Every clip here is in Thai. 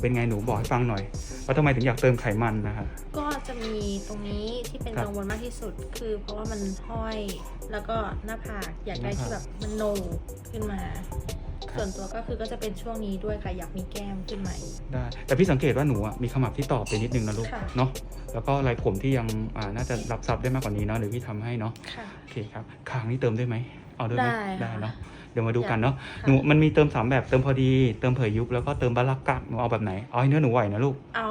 เป็นไงหนูบอกให้ฟังหน่อยว่าทำไมถึงอยากเติมไขมันนะคะก็จะมีตรงนี้ที่เป็นครับกังวลมากที่สุด คือเพราะว่ามันห้อย แล้วก็หน้าผากอยากได้หน้าผากที่แบบมันโหนกขึ้นมา ส่วนตัวก็คือก็จะเป็นช่วงนี้ด้วยค่ะอยากมีแก้มขึ้นมาอีกได้ แต่พี่สังเกตว่าหนูอะมีขมับที่ตอบไปนิดนึงนะลูกค่ะ เนาะแล้วก็ลายผมที่ยังอ่าน่าจะรับซับได้มากกว่านี้เนาะหรือพี่ทำให้เนาะค่ะ โอเคครับคางนี่เติมได้ไหมเอาด้วยไหมได้ค่ะเนาะเดี๋ยวมาดูกันเนาะค่ะ หนูมันมีเติมสามแบบเติมพอดีเติมเผยยุบแล้วก็เติมบาลักกักหนูเอาแบบไหนเอาให้เนื้อหนูไหวนะลูก เอา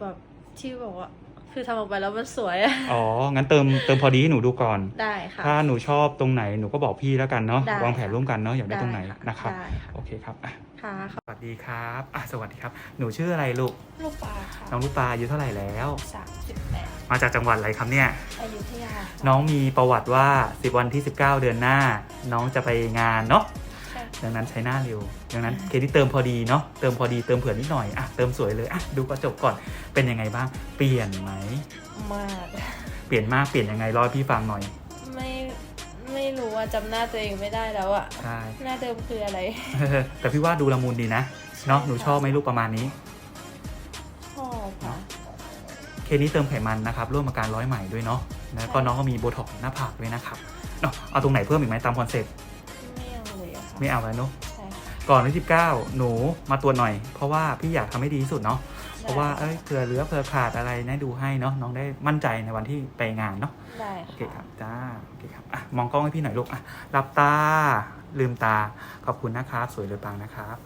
แบบที่บอกว่า คือทำออกไปแล้วมันสวยอะอ๋อ งั้นเติมเติมพอดีให้หนูดูก่อน ได้ค่ะ ถ้าหนูชอบตรงไหนหนูก็บอกพี่แล้วกันเนาะได้ วางแผนร่วมกันเนาะอยากได้ตรงไหนค่ะนะครับได้ค่ะโอเคครับอะค่ะสวัสดีครับอะสวัสดีครับ หนูชื่ออะไรลูกลูกปลาค่ะน้องลูกปลาอายุเท่าไหร่แล้ว สามสิบแปดมาจากจังหวัดอะไรครับเนี่ยอยุธยาค่ะน้องมีประวัติว่า 10 วันที่ 19 เดือนหน้า น้องจะไปงานเนาะใช่ ดังนั้นใช้หน้าเร็ว ดังนั้นเคที่เติมพอดีเนาะ เติมพอดีเติมเผื่อนิดหน่อย อะ เติมสวยเลย อะ ดูกระจกก่อน เป็นยังไงบ้าง เปลี่ยนไหม มาก เปลี่ยนมาก เปลี่ยนยังไงรอให้พี่ฟังหน่อย ไม่ไม่รู้ว่าจำหน้าตัวเองไม่ได้แล้วอะใช่ หน้าเดิมคืออะไร แต่พี่ว่าดูละมุนดีนะ เนาะ หนูชอบไหมลูกประมาณนี้ ชอบค่ะ เคนี้เติมไขมันนะครับ ร่วมกับการร้อยไหมด้วยเนาะ แล้วก็น้องก็มีโบท็อกซ์หน้าผากด้วยนะครับเนาะเอาตรงไหนเพิ่มอีกไหมตามคอนเซ็ปต์ ไม่เอาแล้วเนาะใช่ค่ะก่อนวันที่19 หนูมาตรวจหน่อย เพราะว่าพี่อยากทำให้ดีที่สุดเนาะเพราะว่าเอ้ยเผื่อเหลือเผื่อขาดอะไรนะดูให้เนาะน้องได้มั่นใจในวันที่ไปงานเนาะได้โอเคครับจ้าโอเคครับอะมองกล้องให้พี่หน่อยลูกอะหลับตาลืมตาขอบคุณนะครับสวยเลยปังนะครับ